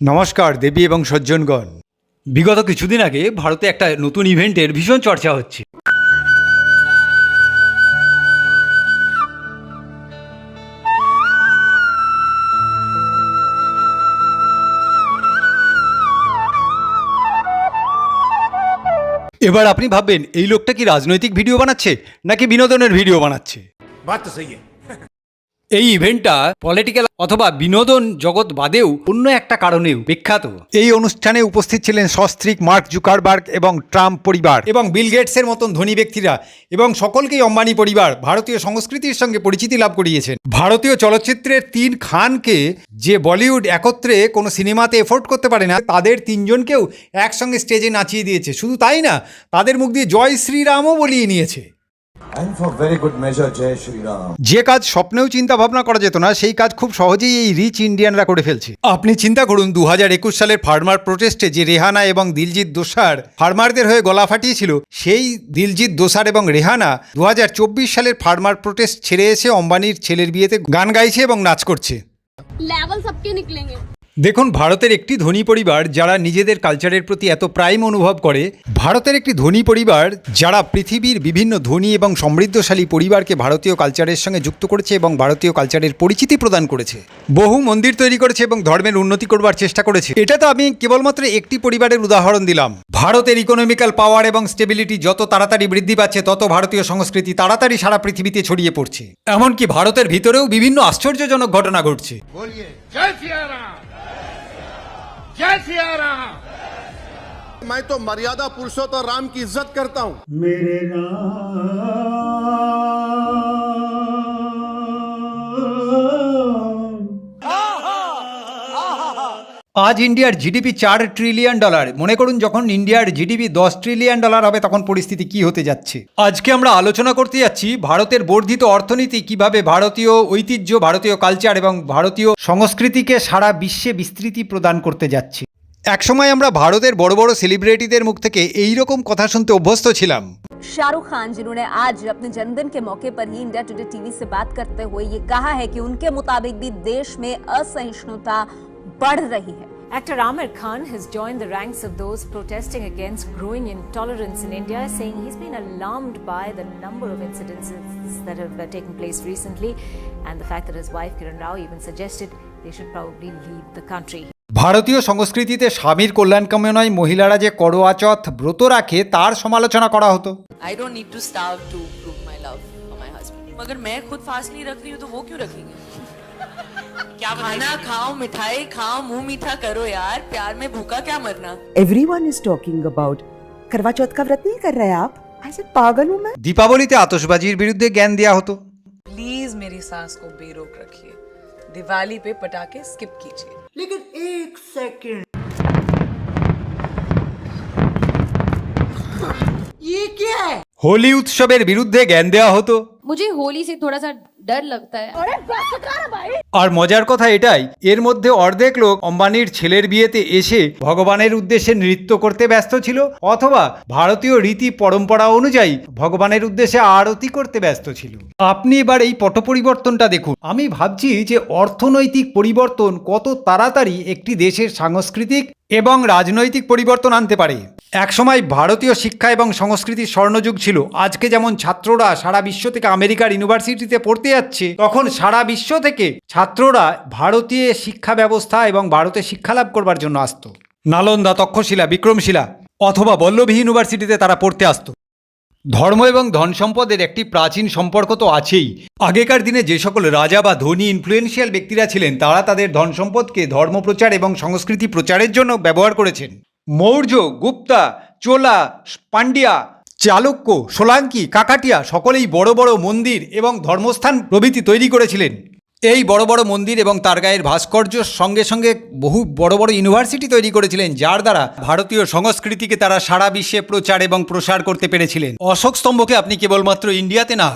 নমস্কার, দেবী এবং সজ্জনগণ। বিগত কিছুদিন আগে ভারতে একটা নতুন ইভেন্টের ভীষণ চর্চা হচ্ছে। এবার আপনি ভাববেন, এই লোকটা কি রাজনৈতিক ভিডিও বানাচ্ছে নাকি বিনোদনের ভিডিও বানাচ্ছে? বাচ্চা সেই এই ইভেন্টটা পলিটিক্যাল অথবা বিনোদন জগৎ বাদেও অন্য একটা কারণেও বিখ্যাত। এই অনুষ্ঠানে উপস্থিত ছিলেন সস্ত্রীক মার্ক জুকারবার্গ এবং ট্রাম্প পরিবার এবং বিল গেটসের মতন ধনী ব্যক্তিরা এবং সকলকেই অম্বানি পরিবার ভারতীয় সংস্কৃতির সঙ্গে পরিচিতি লাভ করিয়েছেন। ভারতীয় চলচ্চিত্রের তিন খানকে যে বলিউড একত্রে কোনো সিনেমাতে এফোর্ড করতে পারে না তাদের তিনজনকেও একসঙ্গে স্টেজে নাচিয়ে দিয়েছে। শুধু তাই না তাদের মুখ দিয়ে জয় শ্রীরামও বলিয়ে নিয়েছে। যে কাজ স্বপ্নেও চিন্তা ভাবনা করা যেত না সেই কাজ খুব সহজেই এই রিচ ইন্ডিয়ানরা করে ফেলছে। আপনি চিন্তা করুন দু হাজার একুশ সালের ফার্মার প্রোটেস্টে যে রেহানা এবং দিলজিৎ দোসার ফার্মারদের হয়ে গলা ফাটিয়েছিল সেই দিলজিৎ দোসার এবং রেহানা দু হাজার চব্বিশ সালের ফার্মার প্রোটেস্ট ছেড়ে এসে অম্বানির ছেলের বিয়েতে গান গাইছে এবং নাচ করছে। দেখুন, ভারতের একটি ধনী পরিবার যারা নিজেদের কালচারের প্রতি এত প্রাইম অনুভব করে, ভারতের একটি ধনী পরিবার যারা পৃথিবীর বিভিন্ন ধনী এবং সমৃদ্ধশালী পরিবারকে ভারতীয় কালচারের সঙ্গে যুক্ত করেছে এবং ভারতীয় কালচারের পরিচিতি প্রদান করেছে। বহু মন্দির তৈরি করেছে এবং ধর্মের উন্নতি করবার চেষ্টা করেছে। এটা তো আমি কেবলমাত্র একটি পরিবারের উদাহরণ দিলাম। ভারতের ইকোনমিক্যাল পাওয়ার এবং স্টেবিলিটি যত তাড়াতাড়ি বৃদ্ধি পাচ্ছে, তত ভারতীয় সংস্কৃতি তাড়াতাড়ি সারা পৃথিবীতে ছড়িয়ে পড়ছে। এমনকি ভারতের ভিতরেও বিভিন্ন আশ্চর্যজনক ঘটনা ঘটছে। जय सिया राम। राम मैं तो मर्यादा पुरुषोत्तम राम की इज़्ज़त करता हूँ। আজ ইন্ডিয়ার জিডিপি চার ট্রিলিয়ন ডলার মনে করুন যখন ইন্ডিয়ার জিডিপি দশ ট্রিলিয়ন ডলার হবে তখন পরিস্থিতি কি হতে যাচ্ছে আজকে আমরা আলোচনা করতে যাচ্ছি ভারতের বর্ধিত অর্থনীতি কিভাবে ভারতীয় ঐতিহ্য ভারতীয় কালচার এবং ভারতীয় সংস্কৃতিকে সারা বিশ্বে বিস্তৃতি প্রদান করতে যাচ্ছে একসময় আমরা ভারতের বড় বড় সেলিব্রিটিদের মুখ থেকে এই রকম কথা শুনতে অভ্যস্ত ছিলাম शाहरुख खान जिन्होंने आज अपने जन्मदिन के मौके पर ही इंडिया टुडे टीवी से बात करते हुए ये कहा है कि उनके मुताबिक भी देश में असहिष्णुता बढ़ रही है Actor Amir Khan has joined the ranks of those protesting against growing intolerance in India, saying he's been alarmed by the number of incidences that have uh, taken place recently and the fact that his wife Kiran Rao even suggested they should probably leave the country. ভারতীয় সংস্কৃতিতে স্বামীর কল্যাণ কামনায় মহিলারা যে করোয়াচথ ব্রত রাখে তার সমালোচনা করা হতো I don't need to starve to prove my love for my husband मगर मैं खुद फास्ट नहीं रख रही हूँ तो वो क्यों रखेंगे क्या खाना खाओ मिठाई खाओ मुंह मीठा करो यार प्यार में भूखा क्या मरना एवरीवन इज टॉकिंग अबाउट करवा चौथ का व्रत नहीं कर रहे आप ऐसे पागल हूं मैं দীপাবলিতে আতশবাজির বিরুদ্ধে জ্ঞান দেওয়া হতো प्लीज मेरी सांस को बेरोक रखिए दिवाली पे पटाखे स्किप कीजिए হোলি উৎসবের বিরুদ্ধে জ্ঞান দেওয়া হতো मुझे होली से थोड़ा सा डर लगता है আর মজার কথা এটাই এর মধ্যে অর্ধেক লোক অম্বানির ছেলের বিয়েতে এসে ভগবানের উদ্দেশ্যে নৃত্য করতে ব্যস্ত ছিল অথবা ভারতীয় রীতি পরম্পরা অনুযায়ী ভগবানের উদ্দেশ্যে আরতি করতে ব্যস্ত ছিল আপনি এবার এই পট পরিবর্তনটা দেখুন আমি ভাবছি যে অর্থনৈতিক পরিবর্তন কত তাড়াতাড়ি একটি দেশের সাংস্কৃতিক এবং রাজনৈতিক পরিবর্তন আনতে পারে একসময় ভারতীয় শিক্ষা এবং সংস্কৃতির স্বর্ণযুগ ছিল। আজকে যেমন ছাত্ররা সারা বিশ্ব থেকে আমেরিকার ইউনিভার্সিটিতে পড়তে যাচ্ছে, তখন সারা বিশ্ব থেকে ছাত্ররা ভারতীয় শিক্ষা ব্যবস্থা এবং ভারতে শিক্ষালাভ করবার জন্য আসতো। নালন্দা তক্ষশিলা, বিক্রমশিলা অথবা বল্লভী ইউনিভার্সিটিতে তারা পড়তে আসতো। ধর্ম এবং ধন সম্পদের একটি প্রাচীন সম্পর্ক তো আছেই। আগেকার দিনে যে সকল রাজা বা ধনী ইনফ্লুয়েন্সিয়াল ব্যক্তিরা ছিলেন, তারা তাদের ধন সম্পদকে ধর্মপ্রচার এবং সংস্কৃতি প্রচারের জন্য ব্যবহার করেছেন। মৌর্য, গুপ্তা, চোলা পান্ডিয়া চালুক্য, সোলাঙ্কি, কাকাটিয়া সকলেই বড় বড় মন্দির এবং ধর্মস্থান প্রভৃতি তৈরি করেছিলেন। এই বড় বড় মন্দির এবং তার গায়ের ভাস্কর্যর সঙ্গে সঙ্গে বহু বড় বড় ইউনিভার্সিটি তৈরি করেছিলেন, যার দ্বারা ভারতীয় সংস্কৃতিকে তারা সারা বিশ্বে প্রচার এবং প্রসার করতে পেরেছিলেন। অশোক স্তম্ভকে আপনি কেবলমাত্র ইন্ডিয়াতে না,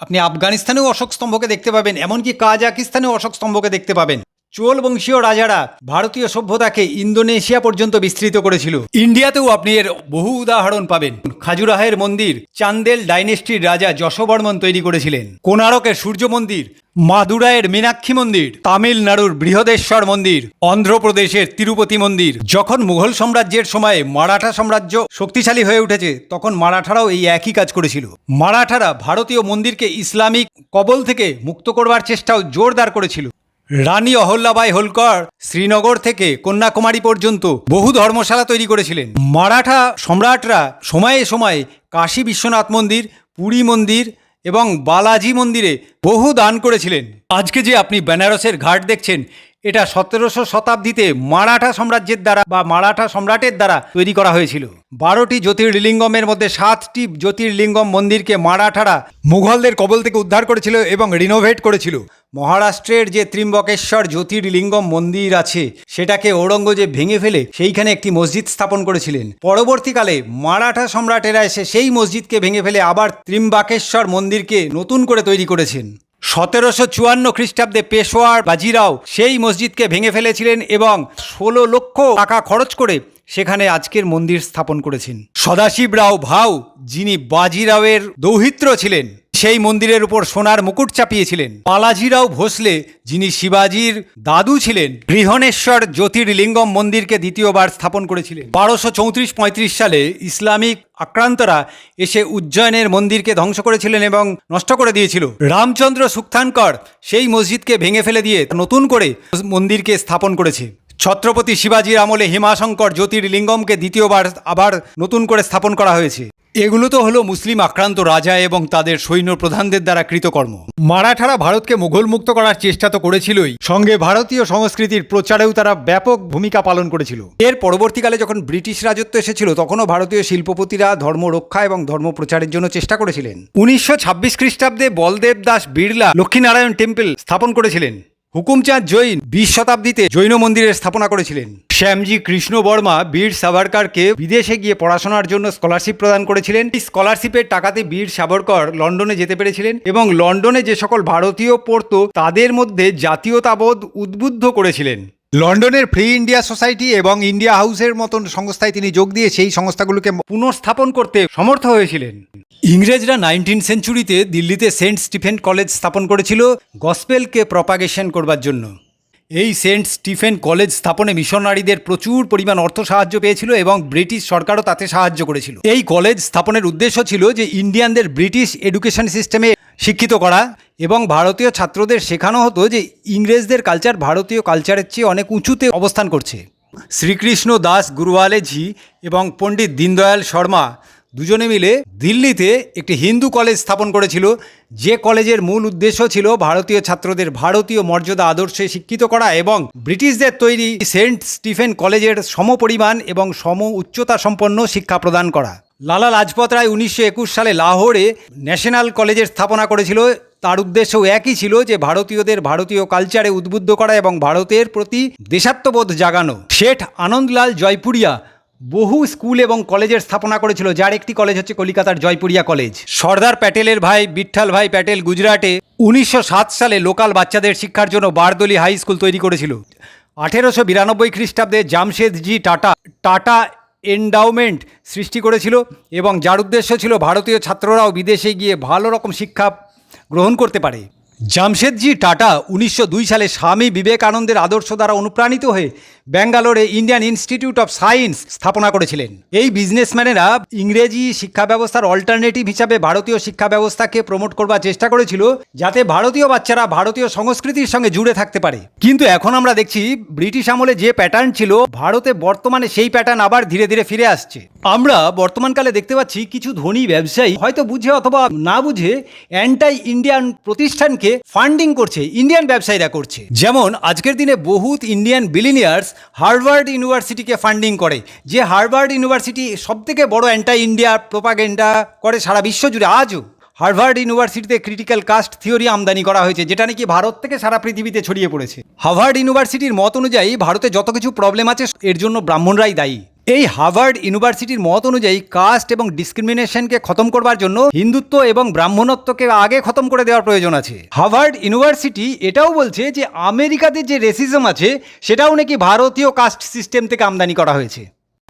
আপনি আফগানিস্তানেও অশোক স্তম্ভকে দেখতে পাবেন, এমনকি কাজাকিস্তানেও অশোক স্তম্ভকে দেখতে পাবেন। চোল বংশীয় রাজারা ভারতীয় সভ্যতাকে ইন্দোনেশিয়া পর্যন্ত বিস্তৃত করেছিল। ইন্ডিয়াতেও আপনি এর বহু উদাহরণ পাবেন। খাজুরাহের মন্দির, চান্দেল ডাইনেস্টির রাজা যশবর্মন তৈরি করেছিলেন। কোনারকের সূর্য মন্দির, মাদুরাইয়ের মীনাক্ষী মন্দির, তামিলনাড়ুর বৃহদেশ্বর মন্দির, অন্ধ্রপ্রদেশের তিরুপতি মন্দির। যখন মুঘল সাম্রাজ্যের সময়ে মারাঠা সাম্রাজ্য শক্তিশালী হয়ে উঠেছে, তখন মারাঠারাও এই একই কাজ করেছিল। মারাঠারা ভারতীয় মন্দিরকে ইসলামিক কবল থেকে মুক্ত করবার চেষ্টাও জোরদার করেছিল। রানী অহল্যাবাই হোলকর শ্রীনগর থেকে কন্যাকুমারী পর্যন্ত বহু ধর্মশালা তৈরি করেছিলেন। মারাঠা সম্রাটরা সময়ে সময়ে কাশী বিশ্বনাথ মন্দির, পুরী মন্দির এবং বালাজি মন্দিরে বহু দান করেছিলেন। আজকে যে আপনি বেনারসের ঘাট দেখছেন এটা সতেরোশো শতাব্দীতে মারাঠা সাম্রাজ্যের দ্বারা বা মারাঠা সম্রাটের দ্বারা তৈরি করা হয়েছিল। বারোটি জ্যোতির্লিঙ্গমের মধ্যে সাতটি জ্যোতির্লিঙ্গম মন্দিরকে মারাঠারা মুঘলদের কবল থেকে উদ্ধার করেছিল এবং রিনোভেট করেছিল। মহারাষ্ট্রের যে ত্রিম্বকেশ্বর জ্যোতির্লিঙ্গম মন্দির আছে, সেটাকে ঔরঙ্গজেব ভেঙে ফেলে সেইখানে একটি মসজিদ স্থাপন করেছিলেন। পরবর্তীকালে মারাঠা সম্রাটেরা এসে সেই মসজিদকে ভেঙে ফেলে আবার ত্রিম্বাকেশ্বর মন্দিরকে নতুন করে তৈরি করেছেন। সতেরোশো চুয়ান্ন খ্রিস্টাব্দে পেশোয়ার বাজিরাও সেই মসজিদকে ভেঙে ফেলেছিলেন এবং ষোলো লক্ষ টাকা খরচ করে সেখানে আজকের মন্দির স্থাপন করেছেন। সদাশিবরাও ভাউ, যিনি বাজিরাওয়ের দৌহিত্র ছিলেন। সেই মন্দিরের উপর সোনার মুকুট চাপিয়েছিলেন। বালাজিরাও ভোসলে, যিনি শিবাজির দাদু ছিলেন গৃহণেশ্বর জ্যোতির্লিঙ্গম মন্দিরকে দ্বিতীয়বার স্থাপন করেছিলেন। বারোশো চৌত্রিশ পঁয়ত্রিশ সালে ইসলামিক আক্রান্তরা এসে উজ্জয়নের মন্দিরকে ধ্বংস করেছিলেন এবং নষ্ট করে দিয়েছিল। রামচন্দ্র সুক্তানকর সেই মসজিদকে ভেঙে ফেলে দিয়ে নতুন করে মন্দিরকে স্থাপন করেছে। ছত্রপতি শিবাজির আমলে হিমাশঙ্কর জ্যোতির্লিঙ্গমকে দ্বিতীয়বার আবার নতুন করে স্থাপন করা হয়েছে। এগুলো তো হলো মুসলিম আক্রান্ত রাজা এবং তাদের সৈন্য প্রধানদের দ্বারা কৃতকর্ম। মারাঠারা ভারতকে মুঘল মুক্ত করার চেষ্টা তো করেছিলই। সঙ্গে ভারতীয় সংস্কৃতির প্রচারেও তারা ব্যাপক ভূমিকা পালন করেছিল। এর পরবর্তীকালে যখন ব্রিটিশ রাজত্ব এসেছিল তখনও ভারতীয় শিল্পপতিরা ধর্ম রক্ষা এবং ধর্ম প্রচারের জন্য চেষ্টা করেছিলেন। উনিশশো ছাব্বিশ খ্রিস্টাব্দে বলদেব দাস বিড়লা লক্ষ্মীনারায়ণ টেম্পল স্থাপন করেছিলেন। হুকুমচাঁদ জৈন বিশ শতাব্দীতে জৈন মন্দিরের স্থাপনা করেছিলেন। শ্যামজি কৃষ্ণ বর্মা বীর সাভারকারকে বিদেশে গিয়ে পড়াশোনার জন্য স্কলারশিপ প্রদান করেছিলেন। এই স্কলারশিপের টাকাতে বীর সাভারকর লন্ডনে যেতে পেরেছিলেন এবং লন্ডনে যে সকল ভারতীয় পড়ত, তাদের মধ্যে জাতীয়তাবোধ উদ্বুদ্ধ করেছিলেন। লন্ডনের ফ্রি ইন্ডিয়া সোসাইটি এবং ইন্ডিয়া হাউসের মতন সংস্থায় তিনি যোগ দিয়ে সেই সংস্থাগুলোকে পুনঃস্থাপন করতে সমর্থ হয়েছিলেন। ইংরেজরা নাইনটিন সেঞ্চুরিতে দিল্লিতে সেন্ট স্টিফেন কলেজ স্থাপন করেছিল গসপেলকে প্রপাগেশন করবার জন্য। এই সেন্ট স্টিফেন কলেজ স্থাপনে মিশনারিদের প্রচুর পরিমাণ অর্থ সাহায্য পেয়েছিল এবং ব্রিটিশ সরকারও তাতে সাহায্য করেছিল। এই কলেজ স্থাপনের উদ্দেশ্য ছিল যে ইন্ডিয়ানদের ব্রিটিশ এডুকেশন সিস্টেমে শিক্ষিত করা এবং ভারতীয় ছাত্রদের শেখানো হতো যে ইংরেজদের কালচার ভারতীয় কালচারের চেয়ে অনেক উঁচুতে অবস্থান করছে। শ্রীকৃষ্ণ দাস গুরুওয়ালেজি এবং পণ্ডিত দীনদয়াল শর্মা দুজনে মিলে দিল্লিতে একটি হিন্দু কলেজ স্থাপন করেছিল। যে কলেজের মূল উদ্দেশ্য ছিল ভারতীয় ছাত্রদের ভারতীয় মর্যাদা আদর্শে শিক্ষিত করা এবং ব্রিটিশদের তৈরি সেন্ট স্টিফেন কলেজের সমপরিমাণ এবং সম উচ্চতা সম্পন্ন শিক্ষা প্রদান করা। লালা লাজপত রায় উনিশশো একুশ সালে লাহোরে ন্যাশনাল কলেজের স্থাপনা করেছিল। তার উদ্দেশ্যও একই ছিল যে ভারতীয়দের ভারতীয় কালচারে উদ্বুদ্ধ করা এবং ভারতের প্রতি দেশাত্মবোধ জাগানো। শেঠ আনন্দলাল জয়পুরিয়া বহু স্কুল এবং কলেজের স্থাপনা করেছিল, যার একটি কলেজ হচ্ছে কলিকাতার জয়পুরিয়া কলেজ। সর্দার প্যাটেলের ভাই বিঠ্ঠাল ভাই প্যাটেল গুজরাটে উনিশশো সাত সালে লোকাল বাচ্চাদের শিক্ষার জন্য বারদলি হাই স্কুল তৈরি করেছিল। আঠেরোশো বিরানব্বই খ্রিস্টাব্দে জামশেদজি টাটা টাটা এন্ডাউমেন্ট সৃষ্টি করেছিল এবং যার উদ্দেশ্য ছিল ভারতীয় ছাত্ররাও বিদেশে গিয়ে ভালো রকম শিক্ষা গ্রহণ করতে পারে। জামশেদজি টাটা উনিশশো দুই সালে স্বামী বিবেকানন্দের আদর্শ দ্বারা অনুপ্রাণিত হয়ে ব্যাঙ্গালোরে ইন্ডিয়ান ইনস্টিটিউট অফ সায়েন্স স্থাপনা করেছিলেন। এই বিজনেসম্যানেরা ইংরেজি শিক্ষা ব্যবস্থার অল্টারনেটিভ হিসাবে ভারতীয় শিক্ষা ব্যবস্থাকে প্রমোট করবার চেষ্টা করেছিল, যাতে ভারতীয় বাচ্চারা ভারতীয় সংস্কৃতির সঙ্গে জুড়ে থাকতে পারে। কিন্তু এখন আমরা দেখছি ব্রিটিশ আমলে যে প্যাটার্ন ছিল, ভারতে বর্তমানে সেই প্যাটার্ন আবার ধীরে ধীরে ফিরে আসছে। আমরা বর্তমানকালে দেখতে পাচ্ছি কিছু ধনী ব্যবসায়ী হয়তো বুঝে অথবা না বুঝে অ্যান্টাই ইন্ডিয়ান প্রতিষ্ঠানকে ফান্ডিং করছে ইন্ডিয়ান ব্যবসায়ীরা করছে। যেমন আজকের দিনে বহুত ইন্ডিয়ান বিলিনিয়ার্স হার্ভার্ড ইউনিভার্সিটিকে ফান্ডিং করে। যে হার্ভার্ড ইউনিভার্সিটি সবথেকে বড় অ্যান্টা ইন্ডিয়া প্রোপাগেন্ডা করে সারা বিশ্ব জুড়ে, আজও। হার্ভার্ড ইউনিভার্সিটিতে ক্রিটিক্যাল কাস্ট থিওরি আমদানি করা হয়েছে, যেটা নাকি ভারত থেকে সারা পৃথিবীতে ছড়িয়ে পড়েছে। হার্ভার্ড ইউনিভার্সিটির মত অনুযায়ী ভারতে যত কিছু প্রবলেম আছে, এর জন্য ব্রাহ্মণরাই দায়ী। এই হার্ভার্ড ইউনিভার্সিটির মত অনুযায়ী কাস্ট এবং ডিসক্রিমিনেশনকে খতম করবার জন্য হিন্দুত্ব এবং ব্রাহ্মণত্বকে আগে খতম করে দেওয়ার প্রয়োজন আছে। হার্ভার্ড ইউনিভার্সিটি এটাও বলছে যে আমেরিকাতে যে রেসিজম আছে, সেটাও নাকি ভারতীয় কাস্ট সিস্টেম থেকে আমদানি করা হয়েছে।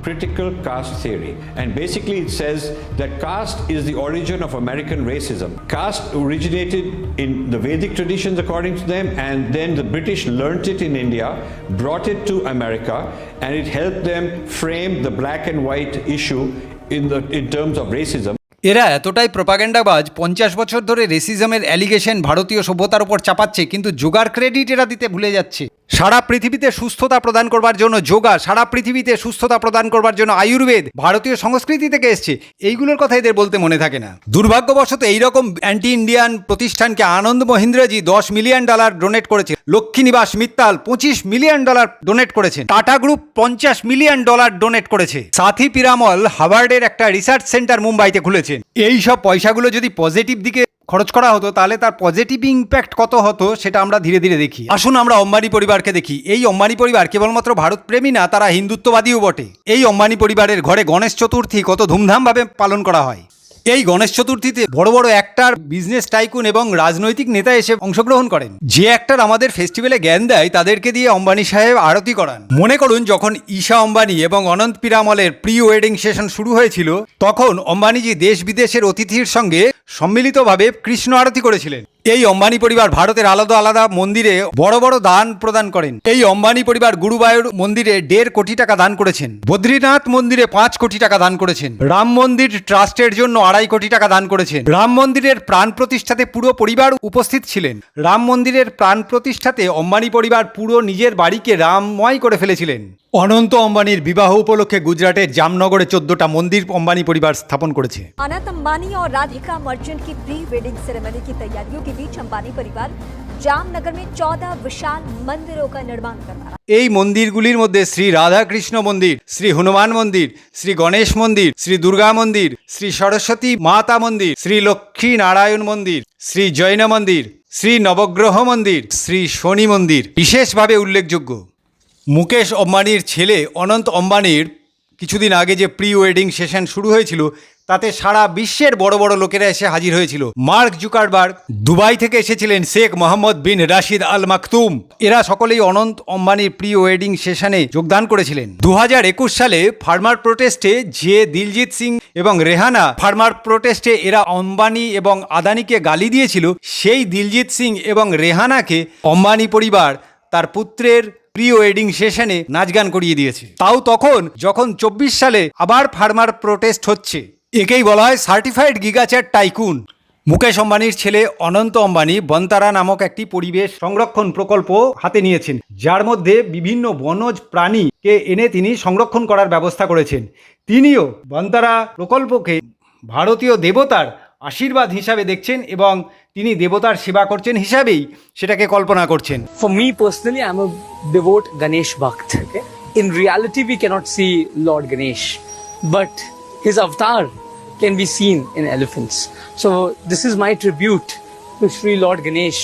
Critical caste theory. And basically, it says that caste is the origin of American racism. Caste originated in the Vedic traditions, according to them, and then the British learnt it in India, brought it to America, and it helped them frame the black and white issue in, the, in terms of racism. এরা এতটাই প্রপাগেন্ডাবাজ, পঞ্চাশ বছর ধরে রেসিজমের allegation ভারতীয় সভ্যতার উপর চাপাচ্ছে, কিন্তু যোগার ক্রেডিট এরা দিতে ভুলে যাচ্ছে। সারা পৃথিবীতে সুস্থতা প্রদান করবার জন্য যোগা, সারা পৃথিবীতে সুস্থতা প্রদান করবার জন্য আয়ুর্বেদ, ভারতীয় সংস্কৃতি থেকে এসছে। এইগুলোর কথা এদের বলতে মনে থাকে না। দুর্ভাগ্যবশত এইরকম অ্যান্টি ইন্ডিয়ান প্রতিষ্ঠানকে আনন্দ মহিন্দ্রাজি দশ মিলিয়ন ডলার ডোনেট করেছে। লক্ষ্মী নিবাস মিত্তাল পঁচিশ মিলিয়ন ডলার ডোনেট করেছেন। টাটা গ্রুপ পঞ্চাশ মিলিয়ন ডলার ডোনেট করেছে। সাথী পিরামল হাভার্ডের একটা রিসার্চ সেন্টার মুম্বাইতে খুলেছেন। এই সব পয়সাগুলো যদি পজিটিভ দিকে খরচ করা হতো, তাহলে তার পজিটিভ ইম্প্যাক্ট কত হতো সেটা আমরা ধীরে ধীরে দেখি। আসুন আমরা অম্বানি পরিবারকে দেখি। এই অম্বানি পরিবার কেবলমাত্র ভারতপ্রেমী না, তারা হিন্দুত্ববাদীও বটে। এই অম্বানি পরিবারের ঘরে গণেশ চতুর্থী কত ধুমধামভাবে পালন করা হয়। এই গণেশ চতুর্থীতে বড় বড় অ্যাক্টার বিজনেস টাইকুন এবং রাজনৈতিক নেতা এসে অংশগ্রহণ করেন। যে অ্যাক্টার আমাদের ফেস্টিভ্যালে জ্ঞান দেয়, তাদেরকে দিয়ে অম্বানি সাহেব আরতি করান। মনে করুন, যখন ঈশা অম্বানি এবং অনন্ত পিরামলের প্রি ওয়েডিং সেশন শুরু হয়েছিল, তখন অম্বানিজি দেশ বিদেশের অতিথির সঙ্গে সম্মিলিতভাবে কৃষ্ণ আরতি করেছিলেন। এই অম্বানি পরিবার ভারতের আলাদা আলাদা মন্দিরে বড় বড় দান প্রদান করেন। এই অম্বানি পরিবার গুরুবায়ুর মন্দিরে দেড় কোটি টাকা দান করেছেন। বদ্রীনাথ মন্দিরে পাঁচ কোটি টাকা দান করেছেন। রাম মন্দির ট্রাস্টের জন্য আড়াই কোটি টাকা দান করেছেন। রাম মন্দিরের প্রাণ প্রতিষ্ঠাতে পুরো পরিবার উপস্থিত ছিলেন। রাম মন্দিরের প্রাণ প্রতিষ্ঠাতে অম্বানি পরিবার পুরো নিজের বাড়িকে রামময় করে ফেলেছিলেন। অনন্ত অম্বানির বিবাহ উপলক্ষে গুজরাটের জামনগরে চোদ্দটা মন্দির অম্বানি পরিবার স্থাপন করেছে अनंत अंबानी और राधिका मर्चेंट की प्री वेडिंग सेरेमनी की तैयारियों के बीच अंबानी परिवार जामनगर में 14 विशाल मंदिरों का निर्माण करवा रहा है এই মন্দিরগুলির মধ্যে শ্রী রাধাকৃষ্ণ মন্দির শ্রী হনুমান মন্দির শ্রী গণেশ মন্দির শ্রী দুর্গা মন্দির শ্রী সরস্বতী মাতা মন্দির শ্রী লক্ষ্মী নারায়ণ মন্দির শ্রী জৈন মন্দির শ্রী নবগ্রহ মন্দির শ্রী শনি মন্দির বিশেষভাবে উল্লেখযোগ্য মুকেশ অম্বানির ছেলে অনন্ত অম্বানির কিছুদিন আগে যে প্রি ওয়েডিং সেশন শুরু হয়েছিল, তাতে সারা বিশ্বের বড় বড় লোকেরা এসে হাজির হয়েছিল। মার্ক জুকারবার্গ দুবাই থেকে এসেছিলেন শেখ মোহাম্মদ বিন রাশিদ আল মাকতুম। এরা সকলেই অনন্ত অম্বানির প্রি ওয়েডিং সেশনে যোগদান করেছিলেন। দু হাজার একুশ সালে ফার্মার প্রোটেস্টে যে দিলজিৎ সিং এবং রেহানা ফার্মার প্রোটেস্টে এরা অম্বানি এবং আদানিকে গালি দিয়েছিল। সেই দিলজিৎ সিং এবং রেহানাকে অম্বানি পরিবার, তার পুত্রের প্রি ওয়েডিং সেশনে নাচ গান করিয়ে দিয়েছে। তাও তখন, যখন চব্বিশ সালে আবার ফার্মার প্রোটেস্ট হচ্ছে। একেই বলা হয় সার্টিফাইড গিগাচার টাইকুন মুকেশ অম্বানির ছেলে অনন্ত অম্বানি বন্তারা নামক একটি পরিবেশ সংরক্ষণ প্রকল্প হাতে নিয়েছেন। যার মধ্যে বিভিন্ন বনজ প্রাণীকে এনে তিনি সংরক্ষণ করার ব্যবস্থা করেছেন। তিনিও বন্তারা প্রকল্পকে ভারতীয় দেবতার আশীর্বাদ হিসাবে দেখছেন এবং তিনি দেবতার সেবা করছেন হিসাবেই সেটাকে কল্পনা করছেন। For me personally I am a devout Ganesh ভক্ত in reality we cannot see lord Ganesh but his avatar can be seen in elephants so this is my tribute to Shri lord Ganesh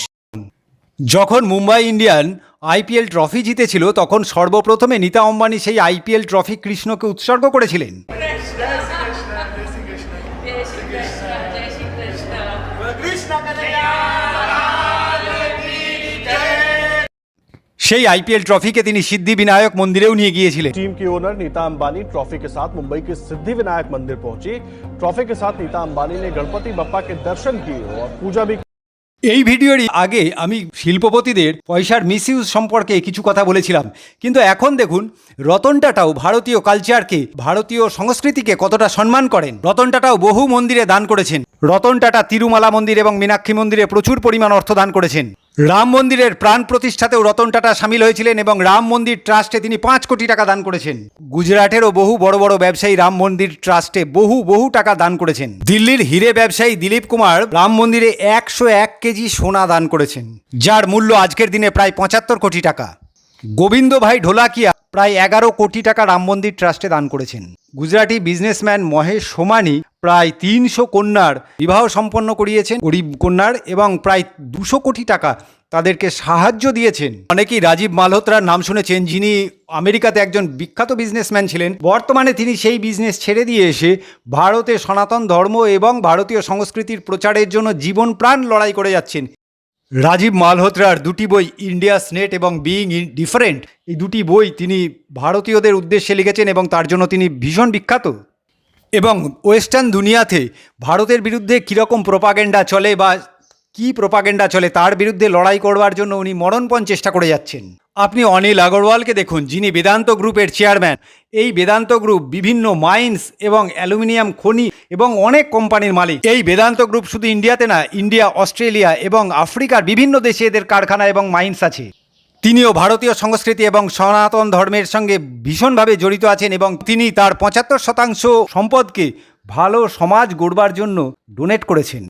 যখন Mumbai Indian IPL trophy জিতেছিল তখন সর্বপ্রথমে নীতা অম্বানি সেই IPL trophy কৃষ্ণকে উৎসর্গ করেছিলেন। সেই আইপিএল ট্রফিকে তিনি সিদ্ধি বিনায়ক মন্দিরেও নিয়ে গিয়েছিলেন टीम की ओनर नीता अंबानी ट्रॉफी के साथ मुंबई के सिद्धि विनायक मंदिर पहुंची ट्रॉफी के साथ नीता अंबानी ने गणपति बप्पा के दर्शन किए और पूजा भी এই ভিডিওরই আগে আমি শিল্পপতিদের পয়সার মিসইউজ সম্পর্কে কিছু কথা বলেছিলাম কিন্তু এখন দেখুন রতন টাটাও ভারতীয় কালচারকে ভারতীয় সংস্কৃতিকে কতটা সম্মান করেন রতন টাটাও বহু মন্দিরে দান করেছেন রতন টাটা তিরুমালা মন্দির এবং মীনাক্ষী মন্দিরে প্রচুর পরিমাণ অর্থ দান করেছেন রাম মন্দিরের প্রাণ প্রতিষ্ঠাতেও রতন টাটা সামিল হয়েছিলেন এবং রাম মন্দির ট্রাস্টে তিনি পাঁচ কোটি টাকা দান করেছেন। গুজরাটেরও বহু বড় বড় ব্যবসায়ী রাম মন্দির ট্রাস্টে বহু বহু টাকা দান করেছেন। দিল্লির হিরে ব্যবসায়ী দিলীপ কুমার রাম মন্দিরে একশো এক কেজি সোনা দান করেছেন, যার মূল্য আজকের দিনে প্রায় পঁচাত্তর কোটি টাকা। গোবিন্দ ভাই ঢোলাকিয়া প্রায় এগারো কোটি টাকা রাম মন্দির ট্রাস্টে দান করেছেন। গুজরাটি বিজনেসম্যান মহেশ সোমানি প্রায় তিনশো কন্যার বিবাহ সম্পন্ন করিয়েছেন। গরিব কন্যার এবং প্রায় দুশো কোটি টাকা তাদেরকে সাহায্য দিয়েছেন। অনেকেই রাজীব মালহোত্রার নাম শুনেছেন, যিনি আমেরিকাতে একজন বিখ্যাত বিজনেসম্যান ছিলেন। বর্তমানে তিনি সেই বিজনেস ছেড়ে দিয়ে এসে ভারতে সনাতন ধর্ম এবং ভারতীয় সংস্কৃতির প্রচারের জন্য জীবন প্রাণ লড়াই করে যাচ্ছেন। রাজীব মালহোত্রার দুটি বই, ইন্ডিয়া স্নেট এবং বিইং ডিফারেন্ট, এই দুটি বই তিনি ভারতীয়দের উদ্দেশ্যে লিখেছেন এবং তার জন্য তিনি ভীষণ বিখ্যাত। এবং ওয়েস্টার্ন দুনিয়াতে ভারতের বিরুদ্ধে কীরকম প্রোপাগেন্ডা চলে বা কি প্রোপাগেন্ডা চলে তার বিরুদ্ধে লড়াই করবার জন্য উনি মরণপণ চেষ্টা করে যাচ্ছেন। আপনি অনিল আগরওয়ালকে দেখুন, যিনি বেদান্ত গ্রুপের চেয়ারম্যান এই বেদান্ত গ্রুপ বিভিন্ন মাইন্স এবং অ্যালুমিনিয়াম খনি এবং অনেক কোম্পানির মালিক। এই বেদান্ত গ্রুপ শুধু ইন্ডিয়াতে না, ইন্ডিয়া, অস্ট্রেলিয়া এবং আফ্রিকার বিভিন্ন দেশে এদের কারখানা এবং মাইন্স আছে। তিনিও ভারতীয় সংস্কৃতি এবং সনাতন ধর্মের সঙ্গে ভীষণভাবে জড়িত আছেন এবং তিনি তার পঁচাত্তর শতাংশ সম্পদকে ভালো সমাজ গড়বার জন্য ডোনেট করেছেন।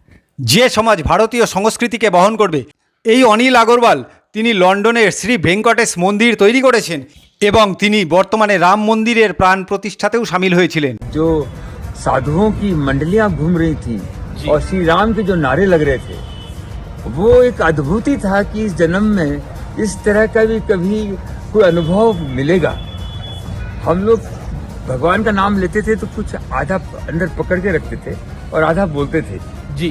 যে সমাজ ভারতীয় সংস্কৃতিকে বহন করবে, এই অনিল আগরওয়াল তিনি লন্ডনের শ্রী ভেঙ্কটেশ মন্দির তৈরি করেছেন এবং তিনি বর্তমানে রাম মন্দিরের প্রাণ প্রতিষ্ঠাতেও সামিল হয়েছিলেন जो साधुओं की मंडलियां घूम रही थी और श्री राम के जो नारे लग रहे थे वो एक अद्भुत ही था कि इस जन्म में इस तरह का भी कभी कोई अनुभव मिलेगा हम लोग भगवान का नाम लेते थे तो कुछ आधा अंदर पकड़ के रखते थे और आधा बोलते थे जी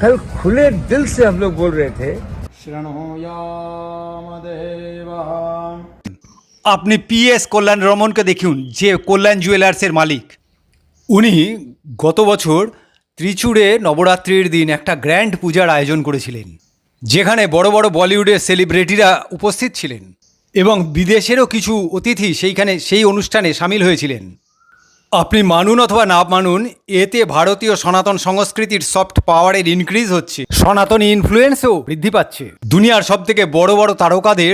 कल खुले दिल से हम लोग बोल रहे थे আপনি পিএস কল্যাণ রমনকে দেখুন যে কল্যাণ জুয়েলার্সের মালিক উনি গত বছর ত্রিচুড়ে নবরাত্রির দিন একটা গ্র্যান্ড পূজার আয়োজন করেছিলেন যেখানে বড় বড় বলিউডের সেলিব্রিটিরা উপস্থিত ছিলেন এবং বিদেশেরও কিছু অতিথি সেইখানে সেই অনুষ্ঠানে সামিল হয়েছিলেন আপনি মানুন অথবা না মানুন, এতে ভারতীয় সনাতন সংস্কৃতির সফট পাওয়ারের ইনক্রিজ হচ্ছে। সনাতনী ইনফ্লুয়েন্সও বৃদ্ধি পাচ্ছে। দুনিয়ার সব থেকে বড় বড় তারকাদের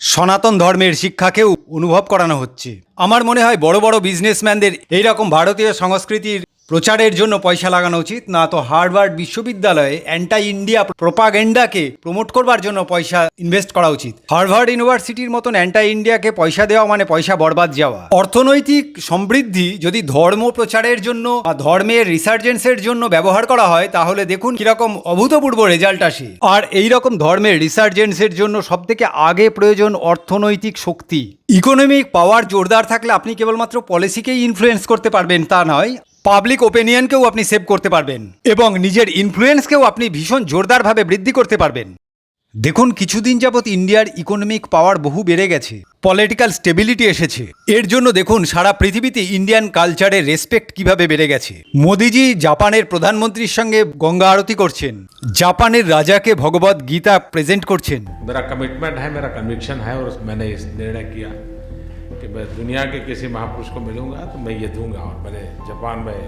সনাতন ধর্মের শিক্ষাকেও অনুভব করানো হচ্ছে। আমার মনে হয় বড় বড় বিজনেসম্যানদের এইরকম ভারতীয় সংস্কৃতির প্রচারের জন্য পয়সা লাগানো উচিত। না তো হার্ভার্ড বিশ্ববিদ্যালয়ে অ্যান্টাই ইন্ডিয়া প্রোপাগেন্ডাকে প্রমোট করবার জন্য পয়সা ইনভেস্ট করা উচিত। হার্ভার্ড ইউনিভার্সিটির মতন অ্যান্টাই ইন্ডিয়াকে পয়সা দেওয়া মানে পয়সা বরবাদ যাওয়া। অর্থনৈতিক সমৃদ্ধি যদি ধর্ম প্রচারের জন্য বা ধর্মের রিসার্জেন্সের জন্য ব্যবহার করা হয়, তাহলে দেখুন কীরকম অভূতপূর্ব রেজাল্ট আসে। আর এই রকম ধর্মের রিসার্জেন্সের জন্য সবথেকে আগে প্রয়োজন অর্থনৈতিক শক্তি। ইকোনমিক পাওয়ার জোরদার থাকলে আপনি কেবলমাত্র পলিসিকেই ইনফ্লুয়েন্স করতে পারবেন, তা নয়। পাবলিক ওপিনিয়নকেও আপনি সেভ করতে পারবেন এবং নিজের ইনফ্লুয়েন্সকেও আপনি ভীষণ জোরদারভাবে বৃদ্ধি করতে পারবেন। দেখুন, কিছুদিন যাবৎ ইন্ডিয়ার ইকোনমিক পাওয়ার বহু বেড়ে গেছে পলিটিক্যাল স্টেবিলিটি এসেছে। এর জন্য দেখুন, সারা পৃথিবীতে ইন্ডিয়ান কালচারের রেসপেক্ট কীভাবে বেড়ে গেছে। মোদিজি জাপানের প্রধানমন্ত্রীর সঙ্গে গঙ্গা আরতি করছেন, জাপানের রাজাকে ভগবত গীতা প্রেজেন্ট করছেন। মেরা কমিটমেন্ট হ্যাঁ মেরা কনভিকশন হ্যাঁ নির্ণয় কিয়া कि मैं दुनिया के किसी महापुरुष को मिलूंगा तो मैं ये दूंगा और मैंने जापान में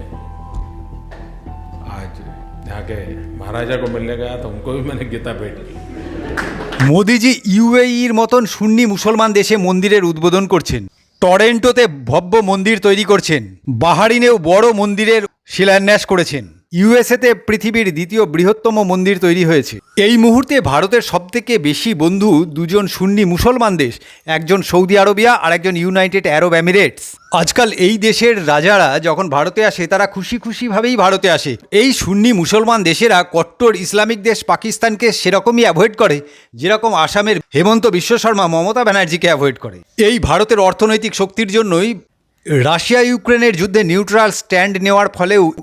आज यहाँ के महाराजा को मिलने गया तो उनको भी मैंने गीता भेंट की মোদিজি ইউএইর মতন সুন্নি মুসলমান দেশে মন্দিরের উদ্বোধন করছেন টরেন্টোতে ভব্য মন্দির তৈরি করছেন বাহারিনেও বড় মন্দিরের শিলান্যাস করেছেন ইউএসএতে পৃথিবীর দ্বিতীয় বৃহত্তম মন্দির তৈরি হয়েছে। এই মুহূর্তে ভারতের সবথেকে বেশি বন্ধু দুজন সুন্নি মুসলমান দেশ, একজন সৌদি আরবিয়া আর একজন ইউনাইটেড আরব এমিরেটস। আজকাল এই দেশের রাজারা যখন ভারতে আসে, তারা খুশি খুশিভাবেই ভারতে আসে। এই সুন্নি মুসলমান দেশেরা কট্টর ইসলামিক দেশ পাকিস্তানকে সেরকমই অ্যাভয়েড করে, যেরকম আসামের হেমন্ত বিশ্ব শর্মা মমতা ব্যানার্জিকে অ্যাভয়েড করে। এই ভারতের অর্থনৈতিক শক্তির জন্যই রাশিয়া ইউক্রেনের যুদ্ধে নিউট্রাল স্ট্যান্ড নেওয়ার ফলেও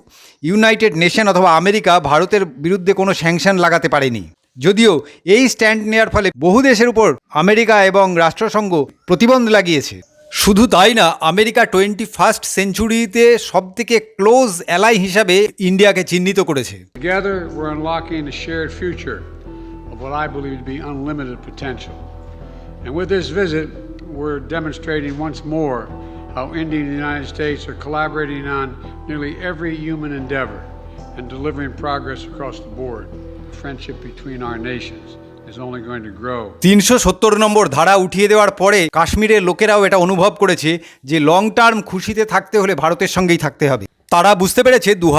ইউনাইটেড নেশন অথবা আমেরিকা ভারতের বিরুদ্ধে কোনো স্যাংশন লাগাতে পারেনি। যদিও এই স্ট্যান্ড নেওয়ার ফলে বহু দেশের উপর আমেরিকা এবং রাষ্ট্রসংঘ প্রতিবন্ধ লাগিয়েছে। শুধু তাই না আমেরিকা টোয়েন্টি ফার্স্ট সেঞ্চুরিতে সবথেকে ক্লোজ অ্যালাই হিসাবে ইন্ডিয়াকে চিহ্নিত করেছে. And with this visit, we're demonstrating once more how India and the United States are collaborating on nearly every human endeavor and delivering progress across the board. The Friendship between our nations. তিনশো সত্তর নম্বর ধারা উঠিয়ে দেওয়ার পরে কাশ্মীরের লোকেরাও এটা অনুভব করেছে যে লং টার্ম খুশিতে থাকতে হলে ভারতের সঙ্গেই থাকতে হবে তারা বুঝতে পেরেছে দু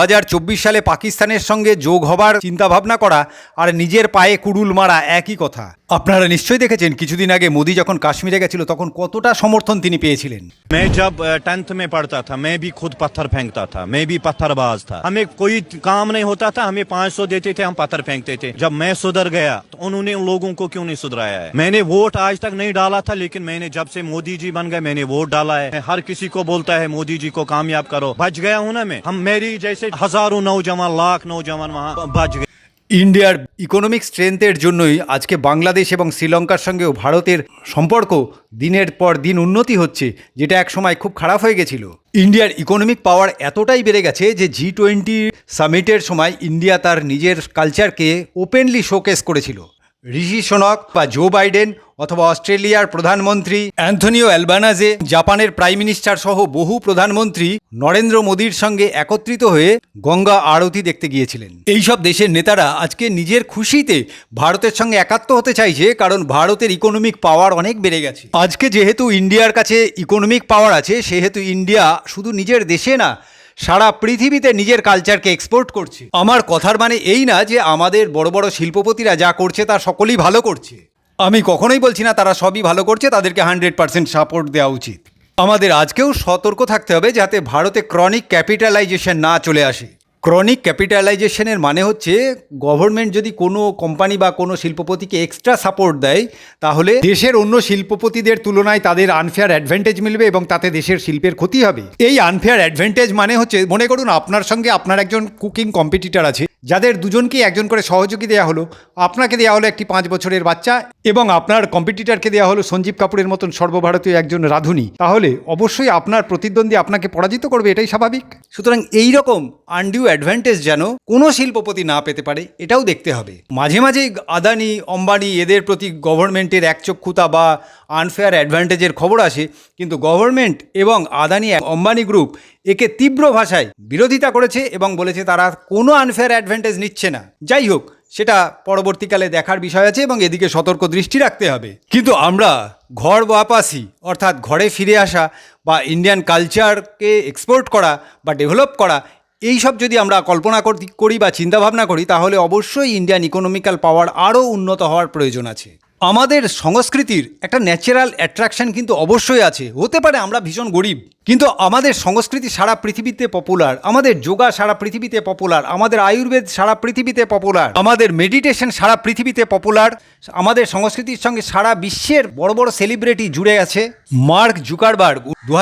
সালে পাকিস্তানের সঙ্গে যোগ হবার চিন্তাভাবনা করা আর নিজের পায়ে কুড়ুল মারা একই কথা আপনারা নিশ্চয়ই দেখেছেন কিছুদিন আগে মোদি যখন কাশ্মীরে গেছিল তখন কতটা সমর্থন তিনি পেয়েছিলেন मैं जब टेंथ में पढ़ता था मैं भी खुद पत्थर फेंकता था मैं भी पत्थरबाज था हमें कोई काम नहीं होता था हमें पाँच सौ देते थे हम पत्थर फेंकते थे जब मैं सुधर गया तो उन्होंने उन लोगों को क्यों नहीं सुधराया है मैंने वोट आज तक नहीं डाला था लेकिन मैंने जब से मोदी जी बन गए मैंने वोट डाला है मैं हर किसी को बोलता है मोदी जी को कामयाब करो बच गया हूं ना मैं हम मेरी जैसे हजारों नौजवान लाख नौजवान वहाँ बच गए ইন্ডিয়ার ইকোনমিক স্ট্রেংথের জন্যই আজকে বাংলাদেশ এবং শ্রীলঙ্কার সঙ্গেও ভারতের সম্পর্ক দিনের পর দিন উন্নতি হচ্ছে যেটা এক সময় খুব খারাপ হয়ে গেছিল ইন্ডিয়ার ইকোনমিক পাওয়ার এতটাই বেড়ে গেছে যে জি টোয়েন্টি সামিটের সময় ইন্ডিয়া তার নিজের কালচারকে ওপেনলি শোকেস করেছিল ঋষি সোনক বা জো বাইডেন অথবা অস্ট্রেলিয়ার প্রধানমন্ত্রী অ্যান্থনিও অ্যালবানাজে, জাপানের প্রাইম মিনিস্টার সহ বহু প্রধানমন্ত্রী নরেন্দ্র মোদীর সঙ্গে একত্রিত হয়ে গঙ্গা আরতি দেখতে গিয়েছিলেন। এইসব দেশের নেতারা আজকে নিজের খুশিতে ভারতের সঙ্গে একাত্ম হতে চাইছে কারণ ভারতের ইকোনমিক পাওয়ার অনেক বেড়ে গেছে। আজকে যেহেতু ইন্ডিয়ার কাছে ইকোনমিক পাওয়ার আছে, সেহেতু ইন্ডিয়া শুধু নিজের দেশে না সারা পৃথিবীতে নিজের কালচারকে এক্সপোর্ট করছে। আমার কথার মানে এই না যে আমাদের বড় বড় শিল্পপতিরা যা করছে তা সকলেই ভালো করছে। আমি কখনোই বলছি না তারা সবই ভালো করছে, তাদেরকে হান্ড্রেড পার্সেন্ট সাপোর্ট দেওয়া উচিত। আমাদের আজকেও সতর্ক থাকতে হবে যাতে ভারতে ক্রনিক ক্যাপিটালাইজেশন না চলে আসে। ক্রনিক ক্যাপিটালাইজেশনের মানে হচ্ছে গভর্নমেন্ট যদি কোনো কোম্পানি বা কোনো শিল্পপতিকে এক্সট্রা সাপোর্ট দেয়, তাহলে দেশের অন্য শিল্পপতিদের তুলনায় তাদের আনফেয়ার অ্যাডভান্টেজ মিলবে এবং তাতে দেশের শিল্পের ক্ষতি হবে। এই আনফেয়ার অ্যাডভান্টেজ মানে হচ্ছে, মনে করুন আপনার সঙ্গে আপনার একজন কুকিং কম্পিটিটার আছে যাদের দুজনকে একজন করে সহযোগী দেওয়া হলো, আপনাকে দেওয়া হলো একটি পাঁচ বছরের বাচ্চা এবং আপনার কম্পিটিটারকে দেওয়া হলো সঞ্জীব কাপুরের মতন সর্বভারতীয় একজন রাঁধুনি। তাহলে অবশ্যই আপনার প্রতিদ্বন্দ্বী আপনাকে পরাজিত করবে, এটাই স্বাভাবিক। সুতরাং এই রকম আনডিউ অ্যাডভান্টেজ যেন কোনো শিল্পপতি না পেতে পারে, এটাও দেখতে হবে। মাঝে মাঝে আদানি, অম্বানি এদের প্রতি গভর্নমেন্টের একচক্ষুতা বা আনফেয়ার অ্যাডভান্টেজের খবর আসে, কিন্তু গভর্নমেন্ট এবং আদানি, অম্বানি গ্রুপ একে তীব্র ভাষায় বিরোধিতা করেছে এবং বলেছে তারা কোনো আনফেয়ার অ্যাডভান্টেজ নিচ্ছে না। যাই হোক, সেটা পরবর্তীকালে দেখার বিষয় আছে এবং এদিকে সতর্ক দৃষ্টি রাখতে হবে। কিন্তু আমরা ঘর ওয়াপাসি, অর্থাৎ ঘরে ফিরে আসা বা ইন্ডিয়ান কালচারকে এক্সপোর্ট করা বা ডেভেলপ করা, এই সব যদি আমরা কল্পনা করি বা চিন্তাভাবনা করি, তাহলে অবশ্যই ইন্ডিয়ান ইকোনমিক্যাল পাওয়ার আরও উন্নত হওয়ার প্রয়োজন আছে। আমাদের সংস্কৃতির একটা ন্যাচারাল অ্যাট্রাকশন কিন্তু অবশ্যই আছে। হতে পারে আমরা ভীষণ গরিব কিন্তু আমাদের সংস্কৃতি সারা পৃথিবীতে পপুলার আমাদের যোগা সারা পৃথিবীতে পপুলার আমাদের আয়ুর্বেদ সারা পৃথিবীতে পপুলার আমাদের মেডিটেশন সারা পৃথিবীতে পপুলার আমাদের সংস্কৃতির সঙ্গে সারা বিশ্বের বড় বড় সেলিব্রিটি জুড়ে আছে মার্ক জুকারবার্গ দু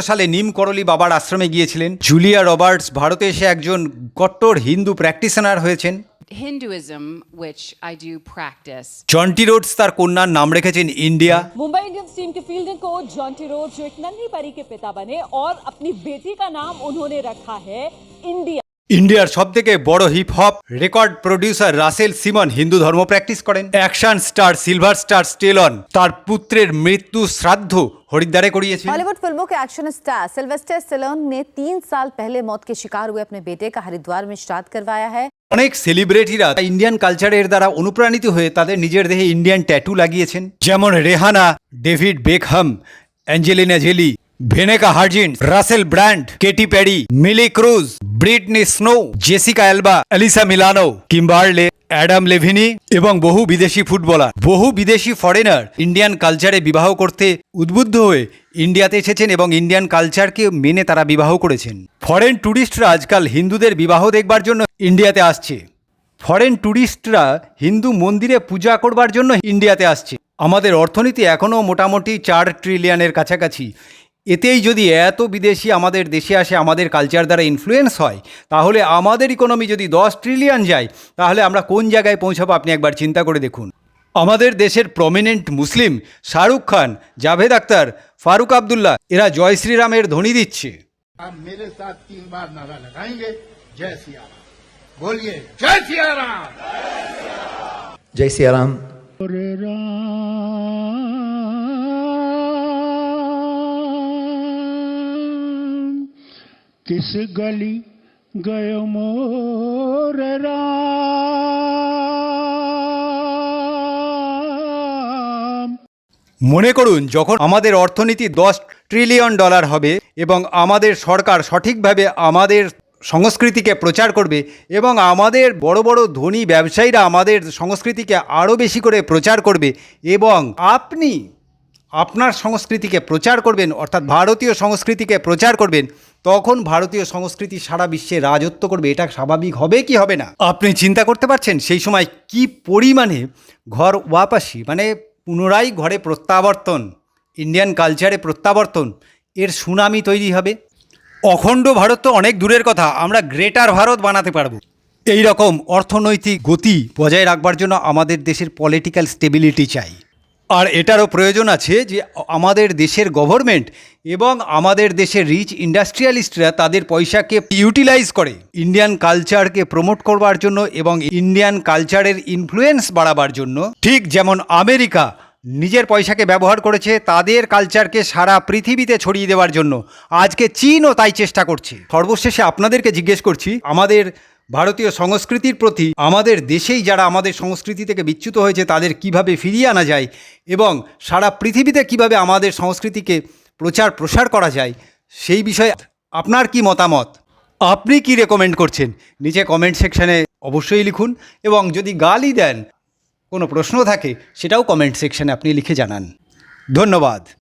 সালে নিম করলি বাবার আশ্রমে গিয়েছিলেন জুলিয়া রবার্টস ভারতে এসে একজন কট্টর হিন্দু প্র্যাকটিশনার হয়েছেন Hinduism, which I do practice. Jonty Rhodes তার কন্যার নাম রেখেছেন ইন্ডিয়া मुंबई इंडियंस टीम के फील्डिंग कोच जॉन्टी रोड जो एक नन्ही परी के पिता बने और अपनी बेटी का नाम उन्होंने रखा है इंडिया ইন্ডিয়ার সব থেকে বড় hip hop record producer Russell Simmons Hindu ধর্ম প্র্যাকটিস করেন action star Sylvester Stallone তার পুত্রের মৃত্যু শ্রাদ্ধ হরিদ্বারে করিয়েছেন बॉलीवुड फिल्मों के एक्शन स्टार सिल्वेस्टर स्टेलोन ने तीन साल पहले मौत के शिकार हुए अपने बेटे का हरिद्वार में श्राद्ध करवाया है অনেক সেলিব্রিটিরা ইন্ডিয়ান কালচারের দ্বারা অনুপ্রাণিত হয়ে তাদের নিজের দেহে ইন্ডিয়ান ট্যাটু লাগিয়েছেন যেমন Rihanna David Beckham Angelina Jolie Vanessa Hudgens Russell Brand Katy Perry Miley Cyrus Brittany Snow Jessica Alba Alyssa Milano Kimberly Adam লেভিনি এবং বহু বিদেশি ফুটবলার, বহু বিদেশি ফরেনার ইন্ডিয়ান কালচারে বিবাহ করতে উদ্বুদ্ধ হয়ে ইন্ডিয়াতে এসেছেন এবং ইন্ডিয়ান কালচারকে মেনে তারা বিবাহ করেছেন। ফরেন ট্যুরিস্টরা আজকাল হিন্দুদের বিবাহ দেখবার জন্য ইন্ডিয়াতে আসছে। ফরেন ট্যুরিস্টরা হিন্দু মন্দিরে পূজা করবার জন্য ইন্ডিয়াতে আসছে। আমাদের অর্থনীতি এখনও মোটামুটি চার ট্রিলিয়নের কাছাকাছি। এতেই যদি এত বিদেশি আমাদের দেশে আসে আমাদের কালচার দ্বারা ইনফ্লুয়েন্স হয় তাহলে আমাদের ইকোনমি যদি দশ ট্রিলিয়ন যায় তাহলে আমরা কোন জায়গায় পৌঁছাবো আপনি একবার চিন্তা করে দেখুন। আমাদের দেশের প্রমিনেন্ট মুসলিম শাহরুখ খান জাভেদ আক্তার ফারুক আবদুল্লাহ এরা জয় শ্রীরামের ধ্বনি দিচ্ছে। জয় সিয়ারাম किस गली गयो मोर राम মনে করুন যখন আমাদের অর্থনীতি দশ ট্রিলিয়ন ডলার হবে এবং আমাদের সরকার সঠিকভাবে আমাদের সংস্কৃতিকে প্রচার করবে এবং আমাদের বড় বড় ধনী ব্যবসায়ীরা আমাদের সংস্কৃতিকে আরও বেশি করে প্রচার করবে এবং আপনি আপনার সংস্কৃতিকে প্রচার করবেন অর্থাৎ ভারতীয় সংস্কৃতিকে প্রচার করবেন তখন ভারতীয় সংস্কৃতি সারা বিশ্বে রাজত্ব করবে, এটা স্বাভাবিক হবে কি হবে না? আপনি চিন্তা করতে পারছেন সেই সময় কি পরিমাণে ঘর ওয়াপাসি মানে পুনরায় ঘরে প্রত্যাবর্তন ইন্ডিয়ান কালচারে প্রত্যাবর্তন, এর সুনামি তৈরি হবে? অখণ্ড ভারত তো অনেক দূরের কথা, আমরা গ্রেটার ভারত বানাতে পারব। এই রকম অর্থনৈতিক গতি বজায় রাখবার জন্য আমাদের দেশের পলিটিক্যাল স্টেবিলিটি চাই। আর এটারও প্রয়োজন আছে যে আমাদের দেশের গভর্নমেন্ট এবং আমাদের দেশের রিচ ইন্ডাস্ট্রিয়ালিস্টরা তাদের পয়সাকে ইউটিলাইজ করে ইন্ডিয়ান কালচারকে প্রমোট করবার জন্য এবং ইন্ডিয়ান কালচারের ইনফ্লুয়েন্স বাড়াবার জন্য। ঠিক যেমন আমেরিকা নিজের পয়সাকে ব্যবহার করেছে, তাদের কালচারকে সারা পৃথিবীতে ছড়িয়ে দেওয়ার জন্য। আজকে চীনও তাই চেষ্টা করছে। সর্বশেষে আপনাদেরকে জিজ্ঞেস করছি, আমাদের ভারতীয় সংস্কৃতির প্রতি আমাদের দেশেই যারা আমাদের সংস্কৃতি থেকে বিচ্যুত হয়েছে, তাদের কীভাবে ফিরিয়ে আনা যায় এবং সারা পৃথিবীতে কীভাবে আমাদের সংস্কৃতিকে প্রচার প্রসার করা যায়, সেই বিষয়ে আপনার কি মতামত? আপনি কি রেকমেন্ড করছেন? নিচে কমেন্ট সেকশানে অবশ্যই লিখুন এবং যদি গালি দেন, কোনো প্রশ্ন থাকে, সেটাও কমেন্ট সেকশানে আপনি লিখে জানান। ধন্যবাদ।